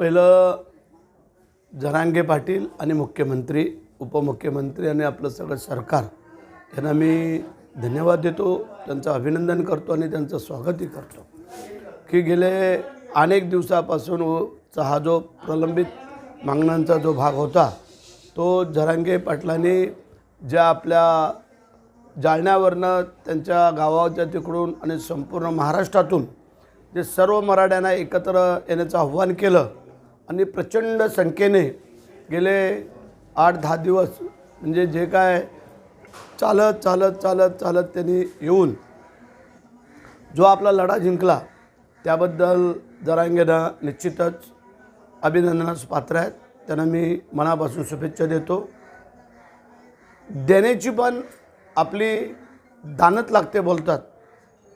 पहिलं जरांगे पाटील आणि मुख्यमंत्री उपमुख्यमंत्री आणि आपलं सगळं सरकार यांना मी धन्यवाद देतो त्यांचं अभिनंदन करतो आणि त्यांचं स्वागतही करतो. की गेले अनेक दिवसापासून हो, चा हा जो प्रलंबित मागण्यांचा जो भाग होता तो जरांगे पाटलांनी ज्या आपल्या जालन्यावरनं त्यांच्या गावाच्या तिकडून आणि संपूर्ण महाराष्ट्रातून जे सर्व मराठ्यांना एकत्र येण्याचं आव्हान केलं आणि प्रचंड संख्येने गेले आठ दहा दिवस. म्हणजे जे काय चालत चालत चालत चालत त्यांनी येऊन जो आपला लढा जिंकला त्याबद्दल जरांगेनं निश्चितच अभिनंदनास पात्र आहेत. त्यांना मी मनापासून शुभेच्छा देतो. देण्याची पण आपली दानत लागते बोलतात.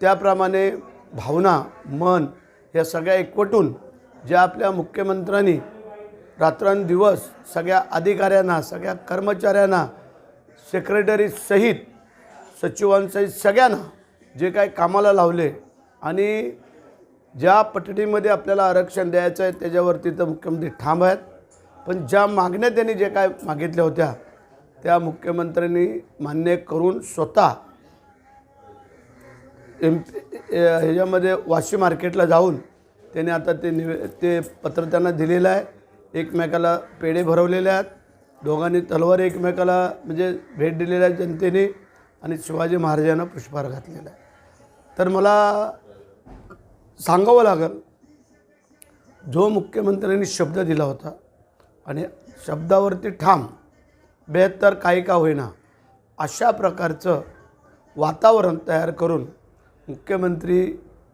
त्याप्रमाणे भावना मन या सगळ्या एकवटून ज्या आपल्या मुख्यमंत्र्यांनी रात्रंदिवस सगळ्या अधिकाऱ्यांना सगळ्या कर्मचाऱ्यांना सेक्रेटरीसहित सचिवांसहित सगळ्यांना जे काय कामाला लावले आणि ज्या पटडीमध्ये आपल्याला आरक्षण द्यायचं आहे त्याच्यावरती तर मुख्यमंत्री ठाम आहेत. पण ज्या मागण्या त्यांनी जे काय मागितल्या होत्या त्या मुख्यमंत्र्यांनी मान्य करून स्वतः एम ह्याच्यामध्ये वाशी मार्केटला जाऊन त्याने आता ते निवे ते पत्र त्यांना दिलेलं आहे. एकमेकाला पेढे भरवलेले आहेत. दोघांनी तलवार एकमेकाला म्हणजे भेट दिलेल्या आहे जनतेने आणि शिवाजी महाराजांना पुष्पहार घातलेला आहे. तर मला सांगावं लागेल जो मुख्यमंत्र्यांनी शब्द दिला होता आणि शब्दावरती ठाम बेहत्तर काही का होईना अशा प्रकारचं वातावरण तयार करून मुख्यमंत्री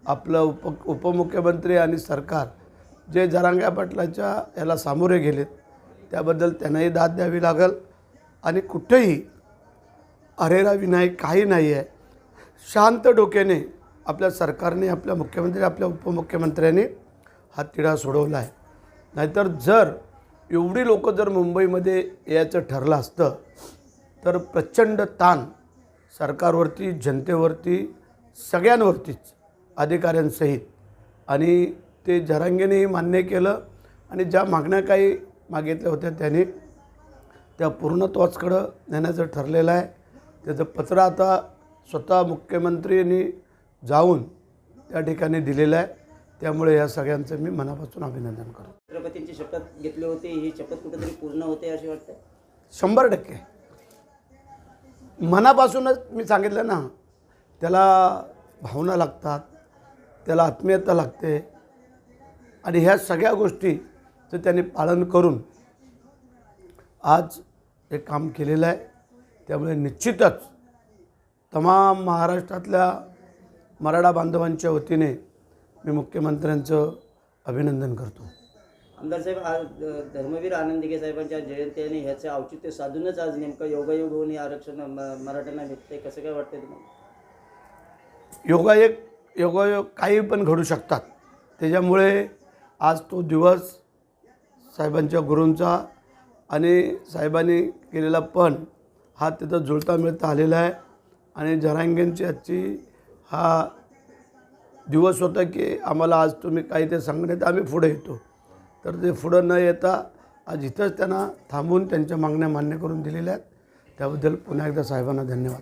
आपलं उप उपमुख्यमंत्री आणि सरकार जे जरांग्या पाटलाच्या याला सामोरे गेलेत त्याबद्दल त्यांनाही दाद द्यावी लागेल. आणि कुठेही अरेरा विनायक काही नाही आहे शांत डोक्याने आपल्या सरकारने आपल्या मुख्यमंत्री आपल्या उपमुख्यमंत्र्यांनी हा तिढा सोडवला आहे नाहीतर जर एवढी लोक जर मुंबईमध्ये यायचं ठरलं असतं तर प्रचंड ताण सरकारवरती जनतेवरती सगळ्यांवरतीच अधिकाऱ्यांसहित. आणि ते जरांगेनेही मान्य केलं आणि ज्या मागण्या काही मागितल्या होत्या त्यांनी त्या पूर्णत्वाचकडं नेण्याचं ठरलेलं आहे. त्याचं पत्र आता स्वतः मुख्यमंत्र्यांनी जाऊन त्या ठिकाणी दिलेलं आहे. त्यामुळे या सगळ्यांचं मी मनापासून अभिनंदन करतो. छत्रपतींची शपथ घेतली होती. ही शपथ कुठेतरी पूर्ण होते असे वाटतं? शंभर टक्के. मनापासूनच मी सांगितलं ना त्याला भावना लागतात. त्याला आत्मीयता लागते. आणि ह्या सगळ्या गोष्टीचं त्यांनी पालन करून आज हे काम केलेलं आहे. त्यामुळे निश्चितच तमाम महाराष्ट्रातल्या मराठा बांधवांच्या वतीने मी मुख्यमंत्र्यांचं अभिनंदन करतो. आमदार साहेब आज धर्मवीर आनंदिगे साहेबांच्या जयंती आणि ह्याचे औचित्य साधूनच आज नेमकं योगायोग होऊन हे आरक्षण म- मराठ्यांना भेटते कसं काय वाटतंय तुम्हाला? योगायोग योगायोग काही पण घडू शकतात. त्याच्यामुळे आज तो दिवस साहेबांच्या गुरूंचा आणि साहेबांनी केलेला पण हा तिथं जुळता मिळता आलेला आहे. आणि जरांगेंची आजची हा दिवस होता की आम्हाला आज तुम्ही काही ते सांगण्यात आम्ही पुढे येतो. तर ते पुढं न येता आज इथंच त्यांना थांबून त्यांच्या मागण्या मान्य करून दिलेल्या आहेत. त्याबद्दल पुन्हा एकदा साहेबांना धन्यवाद.